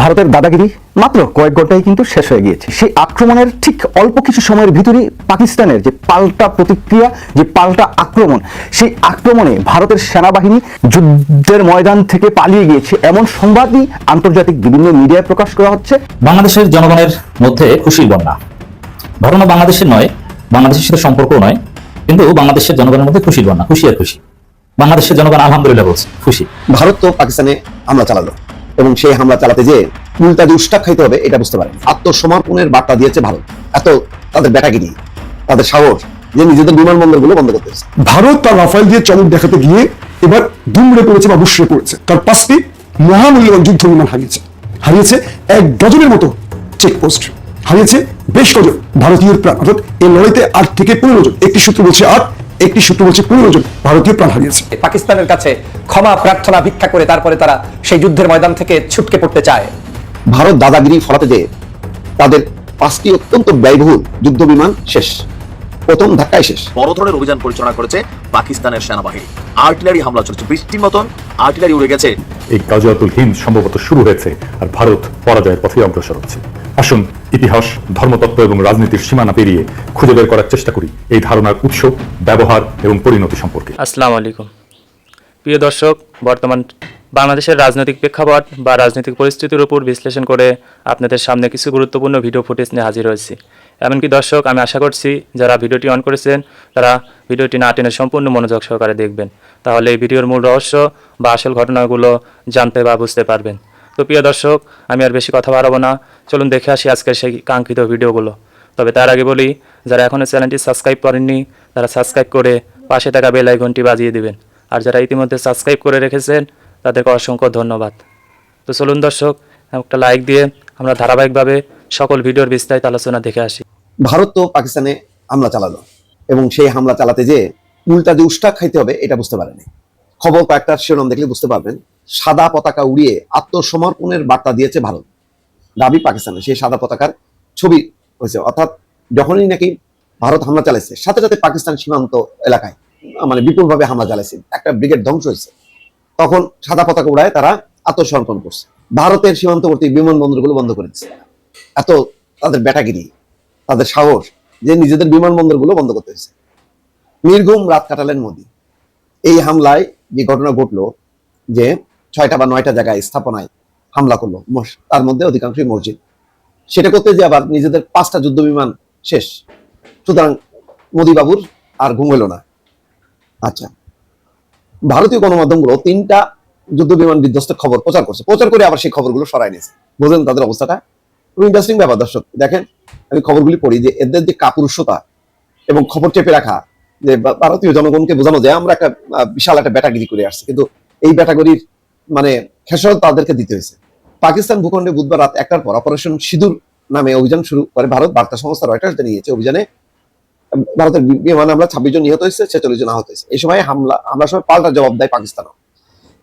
ভারতের দাদাগিরি মাত্র কয়েক ঘন্টায় কিন্তু শেষ হয়ে গিয়েছে। সেই আক্রমণের ঠিক অল্প কিছু সময়ের ভিতরেই পাকিস্তানের যে পাল্টা প্রতিক্রিয়া যে পাল্টা আক্রমণ সেই আক্রমণে ভারতের সেনাবাহিনী যুদ্ধের ময়দান থেকে পালিয়ে গিয়েছে। এমন সংবাদই আন্তর্জাতিক বিভিন্ন মিডিয়ায় প্রকাশ করা হচ্ছে। বাংলাদেশের জনগণের মধ্যে খুশির বন্যা। ঘটনা বাংলাদেশের নয় বাংলাদেশের সাথে সম্পর্ক নয় কিন্তু বাংলাদেশের জনগণের মধ্যে খুশির বন্যা খুশি আর খুশি। বাংলাদেশের জনগণ আলহামদুলিল্লাহ বলছে খুশি। ভারত তো পাকিস্তানে হামলা চালালো। এবং সেই হামলা চালাতে যে উল্টা যে উষ্টাক খাইতে হবে, এটা বুঝতে পারেন। আত্মসমর্পণের বার্তা দিয়েছে ভারত। এত তাদের ব্যাটাগিরি তাদের সাহস যে নিজেদের বিমানবন্দরগুলো বন্ধ করতে ভারত তার রাফাইল দিয়ে চমক দেখাতে গিয়ে এবার দুমড়ে পড়েছে বা বুসড়ে পড়েছে। তার পাঁচটি মহামূল্যবান যুদ্ধ বিমান হারিয়েছে। হারিয়েছে এক ডজনের মতো চেকপোস্ট হারিয়েছে বেশ কজন ভারতীয় প্রাণ? অর্থাৎ এই লড়াইতে আট থেকে পনেরো জন। একটি সূত্র বলছে আট একটি সূত্র বলছে পনেরো জন ভারতীয় প্রাণ হারিয়েছে। পাকিস্তানের কাছে ক্ষমা প্রার্থনা ভিক্ষা করে তারপরে তারা সেই যুদ্ধের ময়দান থেকে ছুটকে পড়তে চায়। ভারত দাদাগিরি ফলাতে যে তাদের পাঁচটি অত্যন্ত ব্যয়বহুল যুদ্ধ বিমান শেষ। প্রথম ধাক্কায় শেষ। বড় ধরনের অভিযান পরিচালনা করেছে পাকিস্তানের সেনাবাহিনী। আর্টিলারি হামলা চলছে বৃষ্টির মতন। আর্টিলারি উড়ে গেছে। এই হিন্দ সম্ভবত শুরু হয়েছে আর ভারত পরাজয়ের পথে অগ্রসর হচ্ছে। আসুন ইতিহাস ধর্মতত্ত্ব এবং রাজনীতির সীমানা পেরিয়ে খুঁজে বের করার চেষ্টা করি এই ধারণার উৎস ব্যবহার এবং পরিণতি সম্পর্কে। আসসালামু আলাইকুম। প্রিয় দর্শক বর্তমান বাংলাদেশের রাজনৈতিক প্রেক্ষাপট বা রাজনৈতিক পরিস্থিতির উপর বিশ্লেষণ করে আপনাদের সামনে কিছু গুরুত্বপূর্ণ ভিডিও ফুটেজ নিয়ে হাজির হয়েছি। এমনকি দর্শক, আমি আশা করছি যারা ভিডিওটি অন করেছেন তারা ভিডিওটি না টেনে সম্পূর্ণ মনোযোগ সহকারে দেখবেন। তাহলে এই ভিডিওর মূল রহস্য বা আসল ঘটনাগুলো জানতে বা বুঝতে পারবেন। তো প্রিয় দর্শক, আমি আর বেশি কথা বাড়াবো না। চলুন দেখে আসি আজকের সেই কাঙ্ক্ষিত ভিডিওগুলো। তবে তার আগে বলি, যারা এখনও চ্যানেলটি সাবস্ক্রাইব করেননি, তারা সাবস্ক্রাইব করে পাশে থাকা বেল আইকনটি বাজিয়ে দিবেন। আর যারা ইতিমধ্যে সাবস্ক্রাইব করে রেখেছেন, তাদেরকে অসংখ্য ধন্যবাদ। তো চলুন দর্শক, একটা লাইক দিয়ে আমরা ধারাবাহিকভাবে সকল ভিডিওর বিস্তারিত আলোচনা দেখে আসি। ভারত তো পাকিস্তানে হামলা চালালো এবং সেই হামলা চালাতে যে উল্টা যে উষ্টাক খাইতে হবে, এটা বুঝতে পারেনি। খবর কয়েকটা শিরোনাম দেখলে বুঝতে পারবেন, সাদা পতাকা উড়িয়ে আত্মসমর্পণের বার্তা দিয়েছে ভারত। দাবি পাকিস্তানে, সেই সাদা পতাকার ছবি হয়েছে। অর্থাৎ যখনই নাকি ভারত হামলা চালাইছে, সাথে সাথে পাকিস্তান সীমান্ত এলাকায় মানে বিপুলভাবে হামলা চালাইছে, একটা ব্রিগেড ধ্বংস হয়েছে। তখন সাদা পতাকা উড়ায় তারা আত্মসমর্পণ করছে। ভারতের সীমান্তবর্তী বিমানবন্দরগুলো বন্ধ করে দিচ্ছে। এত তাদের ব্যাটাগিরি। তাদের সাহস যে নিজেদের বিমানবন্দরগুলো বন্ধ করতে হয়েছে। নির্ঘুম রাত কাটালেন মোদী। এই হামলায় যে ঘটনা ঘটলো, যে ছয়টা বা নয়টা জায়গায় স্থাপনায় হামলা করল তার মধ্যে অধিকাংশই মসজিদ। সেটা করতে যে আবার নিজেদের পাঁচটা যুদ্ধ বিমান শেষ। সুতরাং মোদী বাবুর আর ঘুম হলো না। আচ্ছা ভারতীয় গণমাধ্যমগুলো তিনটা যুদ্ধ বিমান বিধ্বস্তের খবর প্রচার করছে। প্রচার করে আবার সেই খবরগুলো সরাই নিয়েছে। বোঝেন তাদের অবস্থাটা? খুব ইন্টারেস্টিং ব্যাপার, দর্শক। দেখেন, আমি খবরগুলি পড়ি যে এদের যে কাপুরুষতা এবং খবর চেপে রাখা, যে ভারতীয় জনগণকে বোঝানো যায় আমরা একটা বিশাল একটা ব্যাটাগিরি করে আসছি। কিন্তু এই ব্যাটাগরির মানে খেসারত তাদেরকে দিতে হয়েছে। পাকিস্তান ভূখণ্ডে বুধবার রাত একটার পর অপারেশন সিঁদুর নামে অভিযান শুরু করে ভারত। বার্তা সংস্থা রয়টার্স জানিয়েছে অভিযানে ভারতের বিমান হামলা ছাব্বিশ জন নিহত হয়েছে, ছেচল্লিশ জন আহত হয়েছে। এই সময় হামলা, হামলার সময় পাল্টা জবাব দেয় পাকিস্তানও।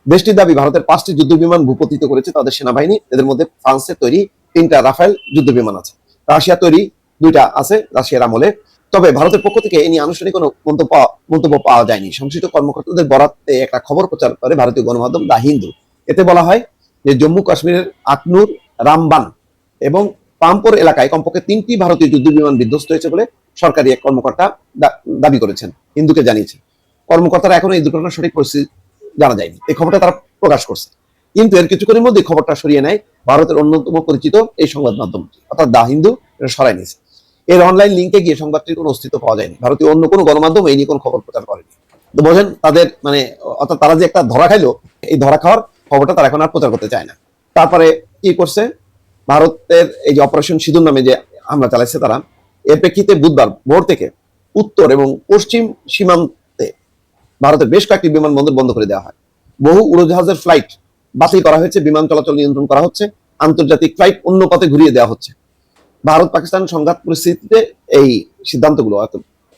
দেশটির দাবি, ভারতের পাঁচটি যুদ্ধ বিমান ভূপতিত করেছে তাদের সেনাবাহিনী। এদের মধ্যে ফ্রান্সের তৈরি তিনটা রাফেল যুদ্ধ বিমান আছে। রাশিয়া তৈরি দুইটা আছে রাশিয়ার আমলে। তবে ভারতের পক্ষ থেকে এই নিয়ে আনুষ্ঠানিক কোনো মন্তব্য মন্তব্য পাওয়া যায়নি। সংশ্লিষ্ট কর্মকর্তাদের বরাতে একটা খবর প্রচার করে ভারতীয় গণমাধ্যম দা হিন্দু। এতে বলা হয় যে জম্মু কাশ্মীরের আকনুর, রামবান এবং পাম্পোর এলাকায় কমপক্ষে তিনটি ভারতীয় যুদ্ধ বিমান বিধ্বস্ত হয়েছে বলে সরকারি এক কর্মকর্তা দাবি করেছেন। হিন্দুকে জানিয়েছে। কর্মকর্তারা এখনও এই দুর্ঘটনার সঠিক জানা যায়নি। এই খবরটা তারা প্রকাশ করছে। কিন্তু এর কিছুক্ষণের মধ্যে খবরটা সরিয়ে নেয় ভারতের অন্যতম পরিচিত এই সংবাদ মাধ্যম অর্থাৎ দা হিন্দু, এটা সরাই নিয়েছে। এর অনলাইন লিঙ্কে গিয়ে সংবাদটির কোনো অস্তিত্ব পাওয়া যায়নি। ভারতীয় অন্য কোনো গণমাধ্যম এই নিয়ে কোনো খবর প্রচার করেনি। তো বোঝেন, তাদের মানে অর্থাৎ তারা যে একটা ধরা খাইলো, এই ধরা খাওয়ার খবরটা তারা এখন আর প্রচার করতে চায় না। তারপরে কি করছে? ভারতের এই যে অপারেশন সিঁদুর নামে যে হামলা চালাইছে তারা, এর প্রেক্ষিতে বুধবার ভোর থেকে উত্তর এবং পশ্চিম সীমান্তে ভারতের বেশ কয়েকটি বিমানবন্দর বন্ধ করে দেওয়া হয়। বহু উড়োজাহাজের ফ্লাইট বাতিল করা হয়েছে, বিমান চলাচল নিয়ন্ত্রণ করা হচ্ছে, আন্তর্জাতিক ফ্লাইট অন্য পথে ঘুরিয়ে দেওয়া হচ্ছে। ভারত পাকিস্তান সংঘাত পরিস্থিতিতে এই সিদ্ধান্তগুলো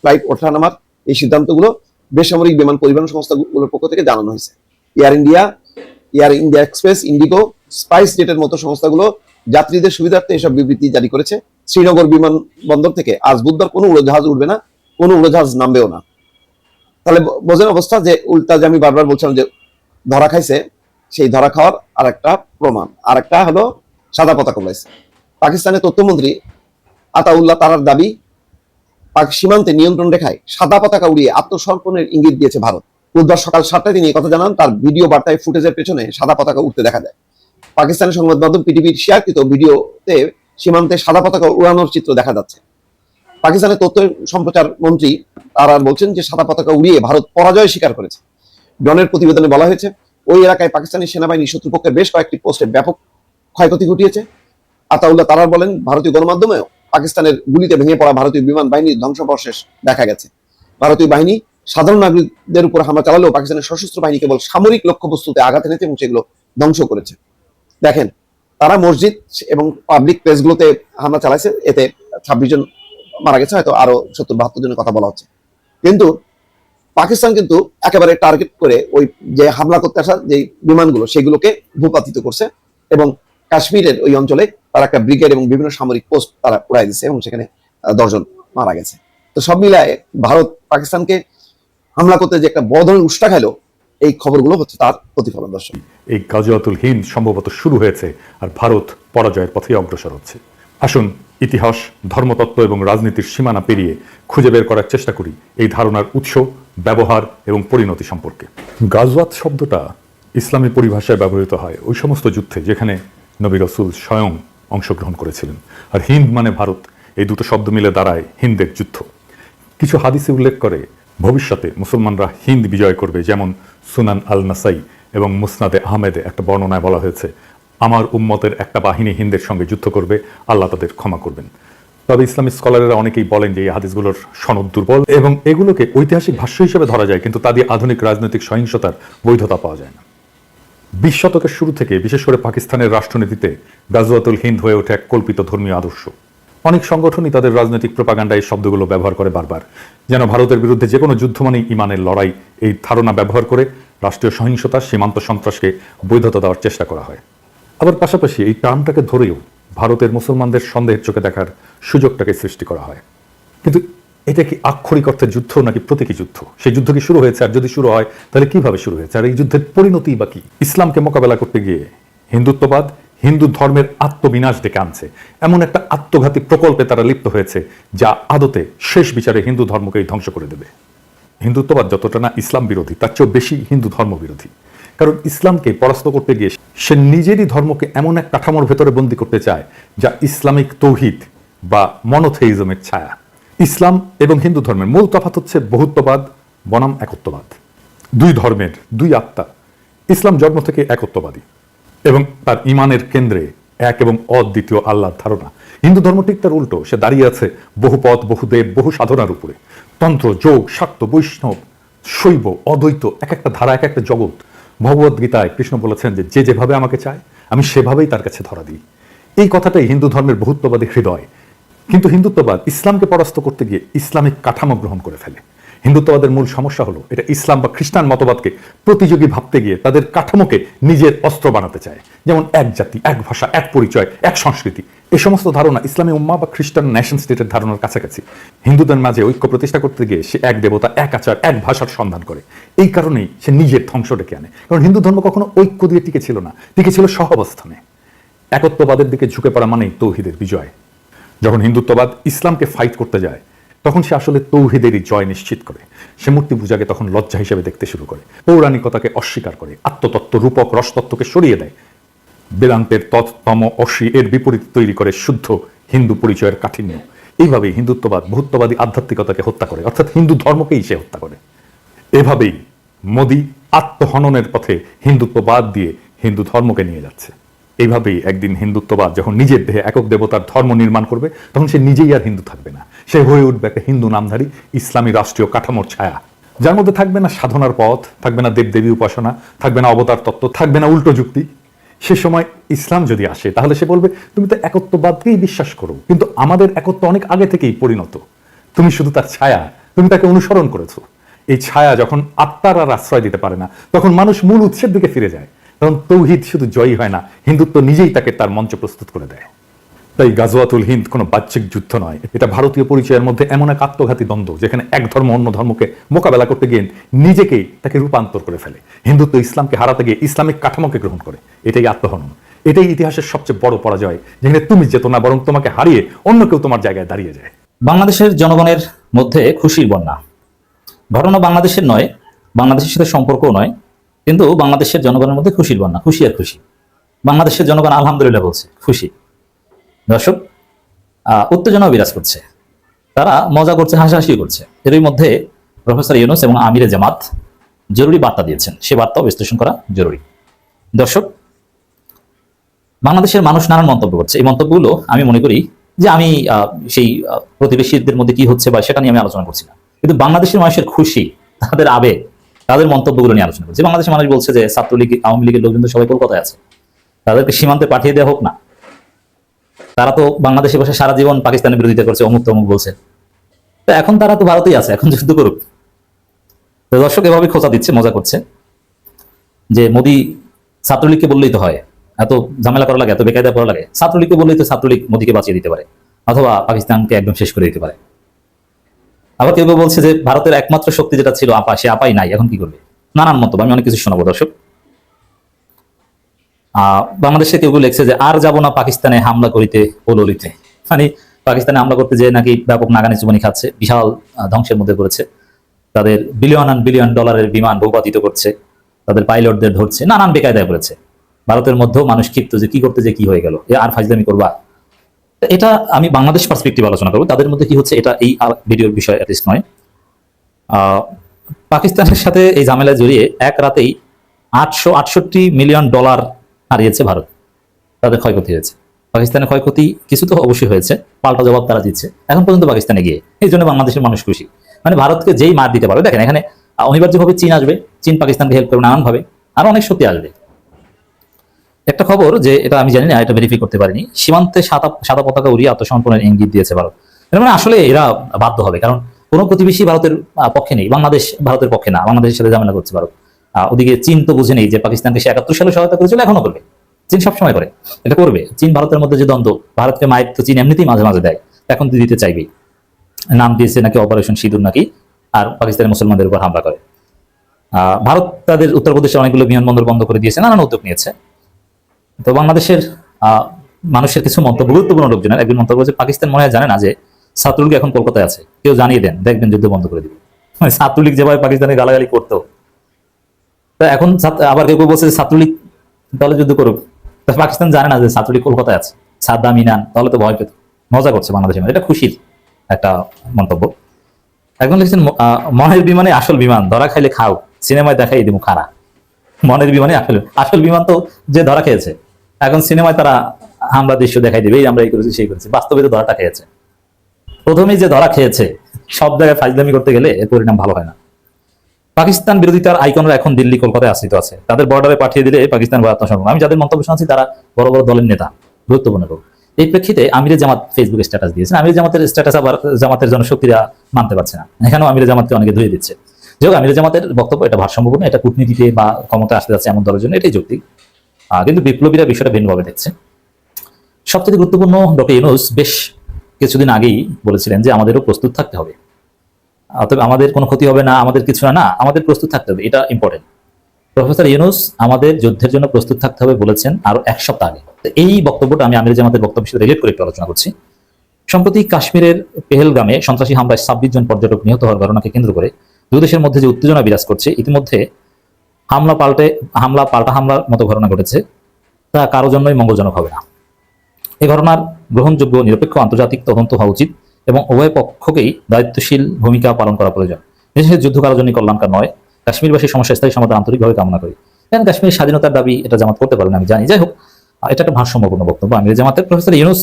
ফ্লাইট ওঠানামার এই সিদ্ধান্তগুলো বেসামরিক বিমান পরিবহন সংস্থাগুলোর পক্ষ থেকে জানানো হয়েছে। Air India Air India Express IndiGo Spice জেটের মতো সংস্থাগুলো যাত্রীদের সুবিধার্থে এসব বিবৃতি জারি করেছে। শ্রীনগর বিমানবন্দর থেকে আজ বুধবার কোনো উড়োজাহাজ উঠবে না, কোনো উড়োজাহাজ নামবেও না। তাহলে বোঝেন অবস্থা যে উল্টা যে আমি বারবার বলছিলাম যে ধরা খাইছে, সেই ধরা খাওয়ার আর একটা প্রমাণ। আর একটা হলো সাদা পতাকা উড়াইছে। পাকিস্তানের তথ্যমন্ত্রী আতাউল্লাহ তারার দাবি সীমান্তে নিয়ন্ত্রণ রেখায় সাদা পতাকা উড়িয়ে আত্মসমর্পণের ইঙ্গিত দিয়েছে ভারত। বুধবার সকাল সাতটায় তিনি কথা জানান, তার ভিডিও বার্তায় ফুটেজের পেছনে সাদা পতাকা উঠতে দেখা যায়। পাকিস্তানের সংবাদ মাধ্যম পিটিভির শেয়ারকৃত ভিডিওতে সীমান্তে সাদা পতাকা উড়ানোর চিত্র দেখা যাচ্ছে। পাকিস্তানের তথ্য সম্প্রচার মন্ত্রী তারা বলছেন যে সাদা পতাকা উড়িয়ে ভারত পরাজয় স্বীকার করেছে। ডনের প্রতিবেদনে বলা হয়েছে, ওই এলাকায় পাকিস্তানি সেনাবাহিনী শত্রুপক্ষের বেশ কয়েকটি পোস্টে ব্যাপক ক্ষয়ক্ষতি ঘটিয়েছে। আতাউল্লাহ তারার বলেন, ভারতীয় গণমাধ্যমেও পাকিস্তানের গুলিতে ভেঙে পড়া ভারতীয় বিমান বাহিনীর ধ্বংসবশেষ দেখা গেছে। ভারতীয় বাহিনী সাধারণ নাগরিকদের উপর হামলা চালালেও পাকিস্তানের সশস্ত্র বাহিনী কেবল সামরিক লক্ষ্যবস্তুতে আঘাত এনেছে এবং সেগুলো ধ্বংস করেছে। দেখেন, তারা মসজিদ এবং পাবলিক প্লেসগুলোতে হামলা চালাইছে, এতে ছাব্বিশ জন মারা গেছে, হয়তো আরও সত্তর, বাহাত্তর জনের কথা বলা হচ্ছে। কিন্তু পাকিস্তান কিন্তু একেবারে টার্গেট করে ওই যে হামলা করতে আসা যে বিমানগুলো, সেগুলোকে ভূপাতিত করছে এবং কাশ্মীরের ওই অঞ্চলে তারা একটা ব্রিগেড এবং বিভিন্ন সামরিক পোস্ট তারা উড়াই দিচ্ছে এবং সেখানে দশজন মারা গেছে। তো সব মিলায় ভারত পাকিস্তানকে হামলা করতে যে একটা বড় ধরনের উষ্টা খাইলো, এই খবরগুলো হচ্ছে তার প্রতিফলন, দর্শক। এই গাজওয়াতুল হিন্দ সম্ভবত শুরু হয়েছে আর ভারত পরাজয়ের পথে অগ্রসর হচ্ছে। আসুন ইতিহাস, ধর্মতত্ত্ব এবং রাজনীতির সীমানা পেরিয়ে খুঁজে বের করার চেষ্টা করি এই ধারণার উৎস, ব্যবহার এবং পরিণতি সম্পর্কে। গাজওয়াত শব্দটা ইসলামী পরিভাষায় ব্যবহৃত হয় ওই সমস্ত যুদ্ধে যেখানে নবী রসুল স্বয়ং অংশগ্রহণ করেছিলেন। আর হিন্দ মানে ভারত, এই দুটো শব্দ মিলে দাঁড়ায় হিন্দের যুদ্ধ। কিছু হাদিসে উল্লেখ করে, ভবিষ্যতে মুসলমানরা হিন্দ বিজয় করবে যেমন সুনান আল নাসাই এবং মুসনাদে আহমেদে একটা বর্ণনায় বলা হয়েছে আমার উম্মতের একটা বাহিনী হিন্দের সঙ্গে যুদ্ধ করবে, আল্লাহ তাদের ক্ষমা করবেন। তবে ইসলামিক স্কলাররা অনেকেই বলেন যে এই হাদিসগুলোর সনদ দুর্বল এবং এগুলোকে ঐতিহাসিক ভাষ্য হিসেবে ধরা যায়, কিন্তু তা দিয়ে আধুনিক রাজনৈতিক সহিংসতার বৈধতা পাওয়া যায় না। বিশ শতকের শুরু থেকে, বিশেষ করে পাকিস্তানের রাষ্ট্রনীতিতে গাজওয়াতুল হিন্দ হয়ে ওঠে এক কল্পিত ধর্মীয় আদর্শ। অনেক সংগঠনই তাদের রাজনৈতিক প্রপাগান্ডায় এই শব্দগুলো ব্যবহার করে বারবার। যেন ভারতের বিরুদ্ধে যে কোনো যুদ্ধ ইমানের লড়াই, এই ধারণা ব্যবহার করে রাষ্ট্রীয় সহিংসতা, সীমান্ত সন্ত্রাসকে বৈধতা দেওয়ার চেষ্টা করা হয়। আবার পাশাপাশি এই টার্মটাকে ধরেও ভারতের মুসলমানদের সন্দেহের চোখে দেখার সুযোগটাকে সৃষ্টি করা হয়। কিন্তু এটা কি আক্ষরিক অর্থে যুদ্ধ নাকি প্রতীকী যুদ্ধ? সেই যুদ্ধ কি শুরু হয়েছে? আর যদি শুরু হয়, তাহলে কীভাবে শুরু হয়েছে? আর এই যুদ্ধের পরিণতি বা কি? ইসলামকে মোকাবেলা করতে গিয়ে হিন্দুত্ববাদ, হিন্দু ধর্মের আত্মবিনাশ ডেকে আনছে। এমন একটা আত্মঘাতী প্রকল্পে তারা লিপ্ত হয়েছে, যা আদতে শেষ বিচারে হিন্দু ধর্মকেই ধ্বংস করে দেবে। হিন্দুত্ববাদ যতটা না ইসলাম বিরোধী, তার চেয়েও বেশি হিন্দু ধর্ম বিরোধী। কারণ ইসলামকে পরাস্ত করতে গিয়ে সে নিজেরই ধর্মকে এমন এক কাঠামোর ভেতরে বন্দী করতে চায়, যা ইসলামিক তৌহিদ বা মনোথেইজমের ছায়া। ইসলাম এবং হিন্দু ধর্মের মূল তফাৎ হচ্ছে বহুত্ববাদ, বনাম একত্ববাদ। দুই ধর্মের দুই আত্মা ইসলাম জন্ম থেকে একত্ববাদী এবং তার ইমানের কেন্দ্রে এক এবং অদ্বিতীয় আল্লাহর ধারণা। হিন্দু ধর্ম ঠিক তার উল্টো, সে দাঁড়িয়ে আছে বহু পথ, বহু দেব, বহু সাধনার উপরে। তন্ত্র, যোগ, শাক্ত, বৈষ্ণব, শৈব, অদ্বৈত, এক একটা ধারা, এক একটা জগৎ ভগবদ গীতায় কৃষ্ণ বলেছেন যে যে যেভাবে আমাকে চায়, আমি সেভাবেই তার কাছে ধরা দিই। এই কথাটাই হিন্দু ধর্মের বহুত্ববাদী হৃদয়। কিন্তু হিন্দুত্ববাদ ইসলামকে পরাস্ত করতে গিয়ে ইসলামিক কাঠামো গ্রহণ করে ফেলে। হিন্দুত্ববাদের মূল সমস্যা হলো এটা ইসলাম বা খ্রিস্টান মতবাদকে প্রতিযোগী ভাবতে গিয়ে তাদের কাঠামোকে নিজের অস্ত্র বানাতে চায়। যেমন এক জাতি, এক ভাষা, এক পরিচয়, এক সংস্কৃতি। এই সমস্ত ধারণা ইসলামী উম্মা বা খ্রিস্টান ন্যাশন স্টেটের ধারণার কাছাকাছি। হিন্দুদের মাঝে ঐক্য প্রতিষ্ঠা করতে গিয়ে সে এক দেবতা, এক আচার, এক ভাষার সন্ধান করে। এই কারণেই সে নিজের ধ্বংস ডেকে আনে। কারণ হিন্দু ধর্ম কখনো ঐক্য দিয়ে টিকে ছিল না। টিকে ছিল সহাবস্থানে। একত্ববাদের দিকে ঝুঁকে পড়া মানেই তৌহিদের বিজয়। যখন হিন্দুত্ববাদ ইসলামকে ফাইট করতে যায় তখন সে আসলে তৌহিদেরই জয় নিশ্চিত করে। সে মূর্তি পূজাকে তখন লজ্জা হিসেবে দেখতে শুরু করে। পৌরাণিকতাকে অস্বীকার করে, আত্মতত্ত্ব, রূপক, রসতত্ত্বকে সরিয়ে দেয়। বেদান্তের তৎতম অশ্রী এর বিপরীত তৈরি করে শুদ্ধ হিন্দু পরিচয়ের কাঠিন্য। এইভাবে হিন্দুত্ববাদ, বহুত্ববাদী আধ্যাত্মিকতাকে হত্যা করে, অর্থাৎ হিন্দু ধর্মকেই সে হত্যা করে। এভাবেই মোদি আত্মহননের পথে হিন্দুত্ববাদ দিয়ে হিন্দু ধর্মকে নিয়ে যাচ্ছে। এইভাবেই একদিন হিন্দুত্ববাদ যখন নিজের দেহে একক দেবতার ধর্ম নির্মাণ করবে, তখন সে নিজেই আর হিন্দু থাকবে না। সে হয়ে উঠবে একটা হিন্দু নামধারী ইসলামী রাষ্ট্রীয় কাঠামোর ছায়া। যার মধ্যে থাকবে না সাধনার পথ, থাকবে না দেবদেবী উপাসনা, থাকবে না অবতার তত্ত্ব, থাকবে না উল্টো যুক্তি। সে সময় ইসলাম যদি আসে, তাহলে সে বলবে, তুমি তো একত্ববাদকেই বিশ্বাস করো, কিন্তু আমাদের একত্ব অনেক আগে থেকেই পরিণত। তুমি শুধু তার ছায়া, তুমি তাকে অনুসরণ করেছ। এই ছায়া যখন আত্মার আর আশ্রয় দিতে পারে না, তখন মানুষ মূল উৎসের দিকে ফিরে যায়। তখন তৌহিদ শুধু জয়ী হয় না, হিন্দুত্ব নিজেই তাকে তার মঞ্চ প্রস্তুত করে দেয়। তাই গাজওয়াতুল হিন্দ কোনো বাহ্যিক যুদ্ধ নয়। এটা ভারতীয় পরিচয়ের মধ্যে এমন এক আত্মঘাতী দ্বন্দ্ব, যেখানে এক ধর্ম অন্য ধর্মকে মোকাবেলা করতে গিয়ে নিজেকেই তাকে রূপান্তর করে ফেলে। হিন্দুত্ব ইসলামকে হারাতে গিয়ে ইসলামিক কাঠামোকে গ্রহণ করে। এটাই আত্মহনন। এটাই ইতিহাসের সবচেয়ে বড় পরাজয়, যেখানে তুমি যেত না, বরং তোমাকে হারিয়ে অন্য কেউ তোমার জায়গায় দাঁড়িয়ে যায়। বাংলাদেশের জনগণের মধ্যে খুশির বন্যা। ঘটনা বাংলাদেশের নয়, বাংলাদেশের সাথে সম্পর্কও নয়। কিন্তু বাংলাদেশের জনগণের মধ্যে খুশির বন্যা খুশি আর খুশি। বাংলাদেশের জনগণ আলহামদুলিল্লাহ বলছে খুশি। দর্শক আহ, উত্তেজনাও বিরাজ করছে। তারা মজা করছে হাসাহাসি করছে। এরই মধ্যে প্রফেসর ইউনুস এবং আমিরে জামাত জরুরি বার্তা দিয়েছেন। সে বার্তাও বিশ্লেষণ করা জরুরি। দর্শক বাংলাদেশের মানুষ নানান মন্তব্য করছে। এই মন্তব্যগুলো আমি মনে করি যে আমি সেই প্রতিবেশীদের মধ্যে কি হচ্ছে বা সেটা নিয়ে আমি আলোচনা করছি না। কিন্তু বাংলাদেশের মানুষের খুশি তাদের আবেগ তাদের মন্তব্যগুলো নিয়ে আলোচনা করছি। বাংলাদেশের মানুষ বলছে যে ছাত্রলীগ, আওয়ামী লীগের লোকজন তো সবাই কলকাতায় আছে। তাদেরকে সীমান্তে পাঠিয়ে দেওয়া হোক না। তারা তো বাংলাদেশে বসে সারা জীবন পাকিস্তানের বিরোধিতা করছে, অমুক তমুক বলছে। তো এখন তারা তো ভারতেই আছে, এখন যুদ্ধ করুক। তো দর্শক এভাবে খোঁচা দিচ্ছে, মজা করছে। যে মোদী ছাত্রলীগকে বললেই তো হয়, এত ঝামেলা করা লাগে, এত বেকায়দা করা লাগে। ছাত্রলীগকে বললেই তো ছাত্রলীগ মোদীকে বাঁচিয়ে দিতে পারে, অথবা পাকিস্তানকে একদম শেষ করে দিতে পারে। আবার কেউ বলছে যে ভারতের একমাত্র শক্তি যেটা ছিল আপা, সে আপাই নাই, এখন কি করবে? নানান মন্তব্য, আমি অনেক কিছু শোনাবো, দর্শক। বাংলাদেশে কেউ কেউ লিখছে যে আর যাব না পাকিস্তানে হামলা করিতে ওললিতে। মানে পাকিস্তানে হামলা করতে যে নাকি ব্যাপক নাগানি চুমনি খাচ্ছে, বিশাল ধ্বংসের মধ্যে পড়েছে। তাদের বিলিয়ন অ্যান্ড বিলিয়ন ডলারের বিমান ভূপাতিত করছে, তাদের পাইলটদের ধরছে, নানান বেকায়দায় করেছে ভারতের মধ্যেও মানুষ ক্ষিপ্ত যে কি করতে যে কি হয়ে গেল, এ আর ফাজলামি করবা? এটা আমি বাংলাদেশ পার্সপেক্টিভ আলোচনা করব। তাদের মধ্যে কি হচ্ছে, এটা এই ভিডিওর বিষয় অ্যাটলিস্ট নয়। পাকিস্তানের সাথে এই ঝামেলায় জড়িয়ে এক রাতেই আটশো আটষট্টি মিলিয়ন ডলার হারিয়েছে ভারত। তাদের ক্ষয়ক্ষতি হয়েছে। পাকিস্তানের ক্ষয়ক্ষতি কিছু তো অবশ্যই হয়েছে, পাল্টা জবাব তারা দিচ্ছে। এখন পর্যন্ত পাকিস্তানে গিয়ে, এই জন্য বাংলাদেশের মানুষ খুশি। মানে ভারতকে যেই মার দিতে পারবে, দেখেন এখানে অনিবার্যভাবে চীন আসবে, চীন পাকিস্তানকে হেল্প করবে নানানভাবে, আরও অনেক শক্তি আসবে। একটা খবর যে এটা আমি জানি না, এটা ভেরিফাই করতে পারিনি, সীমান্তে সাদা সাদা পতাকা উড়িয়ে আত্মসমর্পণের ইঙ্গিত দিয়েছে ভারত। মানে আসলে এরা বাধ্য হবে, কারণ কোনো প্রতিবেশী ভারতের পক্ষে নেই, বাংলাদেশ ভারতের পক্ষে না, বাংলাদেশের সাথে ঝামেলা করছে ভারত। ওদিকে চীন তো বুঝে নেই যে পাকিস্তানকে সে একাত্তর সালে সহায়তা করেছিল, এখনও করবে। চীন সবসময় করে, এটা করবে। চীন ভারতের মধ্যে যে দ্বন্দ্ব, ভারতকে মায়ের তো চীন এমনিতেই মাঝে মাঝে দেয়, এখন তো দিতে চাইবেই। নাম দিয়েছে নাকি অপারেশন সিঁদুর নাকি, আর পাকিস্তানের মুসলমানদের উপর হামলা করে। ভারত তাদের উত্তরপ্রদেশে অনেকগুলো বিমানবন্দর বন্ধ করে দিয়েছে, নানান উদ্যোগ নিয়েছে। তো বাংলাদেশের মানুষের কিছু মন্তব্য, গুরুত্বপূর্ণ লোকজনের, একজন মন্তব্য যে পাকিস্তান মনে হয় জানে না যে ছাত্রলীগ এখন কলকাতায় আছে। কেউ জানিয়ে দেন, দেখবেন যুদ্ধ বন্ধ করে দিবে। মানে ছাত্রলীগ যেভাবে পাকিস্তানে গালাগালি করতো। তা এখন আবার কেউ কেউ বলছে যে ছাত্রলীগ তাহলে যুদ্ধ করুক। তা পাকিস্তান জানে না যে ছাত্রলীগ কলকাতায় আছে। সাদ্দাম ইনান, তাহলে তো ভয় পেত। মজা করছে বাংলাদেশের। এটা খুশির একটা মন্তব্য। একজন লিখছেন মনের বিমানে আসল বিমান, ধরা খাইলে খাও। সিনেমায় দেখাই দিব খারা মনের বিমানে আসল আসল বিমান তো যে ধরা খেয়েছে। এখন সিনেমায় তারা হামলা দৃশ্য দেখাই দিবে, এই আমরা এই করেছি, সেই করেছি। বাস্তবে তো ধরাটা খেয়েছে। প্রথমেই যে ধরা খেয়েছে, সব জায়গায় ফাইজলামি করতে গেলে এর পরিণাম ভালো হয় না। পাকিস্তান বিরোধিতার আইকনরা এখন দিল্লি, কলকাতায় আশ্রিত আছে। তাদের বর্ডারে পাঠিয়ে দিলে পাকিস্তান বা আত্মসমর্পণ আমি যাদের মন্তব্য শুনছি, তারা বড় বড় দলের নেতা, গুরুত্বপূর্ণ লোক। এই প্রেক্ষিতে আমিরে জামাত ফেসবুকে স্ট্যাটাস দিয়েছেন। আমির জামাতের স্ট্যাটাস আবার জামাতের জনশক্তিরা মানতে পারছে না। এখানেও আমিরে জামাতকে অনেকে ধুয়ে দিচ্ছে। যাই হোক, আমিরে জামাতের বক্তব্য এটা ভারসাম্যপূর্ণ, এটা কূটনীতিতে বা ক্ষমতা আসতে যাচ্ছে এমন দলের জন্য এটাই যৌক্তিক। কিন্তু বিপ্লবীরা বিষয়টা ভিন্নভাবে দেখছে। সবচেয়ে গুরুত্বপূর্ণ ডক্টর ইউনুস বেশ কিছুদিন আগেই বলেছিলেন যে আমাদেরও প্রস্তুত থাকতে হবে। অতএব আমাদের কোনো ক্ষতি হবে না, আমাদের কিছু না না, আমাদের প্রস্তুত থাকতে হবে, এটা ইম্পর্টেন্ট প্রফেসর ইউনুস আমাদের যুদ্ধের জন্য প্রস্তুত থাকতে হবে বলেছেন আরও এক সপ্তাহ আগে। এই বক্তব্যটা আমি আমির জামাতের বক্তব্যের সাথে রিলেট করে একটু আলোচনা করছি। সম্প্রতি কাশ্মীরের পেহেলগামে সন্ত্রাসী হামলায় ছাব্বিশ জন পর্যটক নিহত হওয়ার ঘটনাকে কেন্দ্র করে দুই দেশের মধ্যে যে উত্তেজনা বিরাজ করছে, ইতিমধ্যে হামলা পাল্টে, হামলা, পাল্টা হামলার মতো ঘটনা ঘটেছে, তা কারও জন্যই মঙ্গলজনক হবে না। এই ঘটনার গ্রহণযোগ্য, নিরপেক্ষ, আন্তর্জাতিক তদন্ত হওয়া উচিত এবং উভয় পক্ষকেই দায়িত্বশীল ভূমিকা পালন করা প্রয়োজন। বিশেষ যুদ্ধ কারোর জন্য কল্যাণকর নয়। কাশ্মীরবাসীর সমস্যা স্থায়ী সমাধান আন্তরিকভাবে কামনা করি। কারণ কাশ্মীর স্বাধীনতার দাবি এটা জামাত করতে পারেন আমি জানি। যাই হোক, এটা একটা ভারসাম্যপূর্ণ বক্তব্য। আমির জামাতের প্রফেসর ইউনুস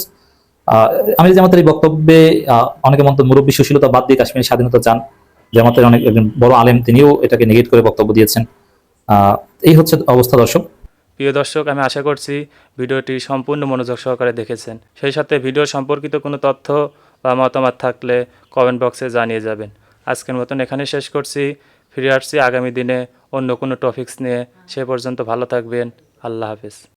আমির জামাতের এই বক্তব্যে অনেকে মন্ত মুরব্বী সুশীলতা বাদ দিয়ে কাশ্মীর স্বাধীনতা চান। জামাতের অনেক একজন বড় আলেম, তিনিও এটাকে নেগেট করে বক্তব্য দিয়েছেন। এই হচ্ছে অবস্থা দর্শক। প্রিয় দর্শক, আমি আশা করছি ভিডিওটি সম্পূর্ণ মনোযোগ সহকারে দেখেছেন। সেই সাথে ভিডিও সম্পর্কিত কোনো তথ্য বা মতামত থাকলে কমেন্ট বক্সে জানিয়ে যাবেন। আজকের মতন এখানে শেষ করছি। ফিরে আসছি আগামী দিনে অন্য কোনো টপিকস নিয়ে। সে পর্যন্ত ভালো থাকবেন। আল্লাহ হাফেজ।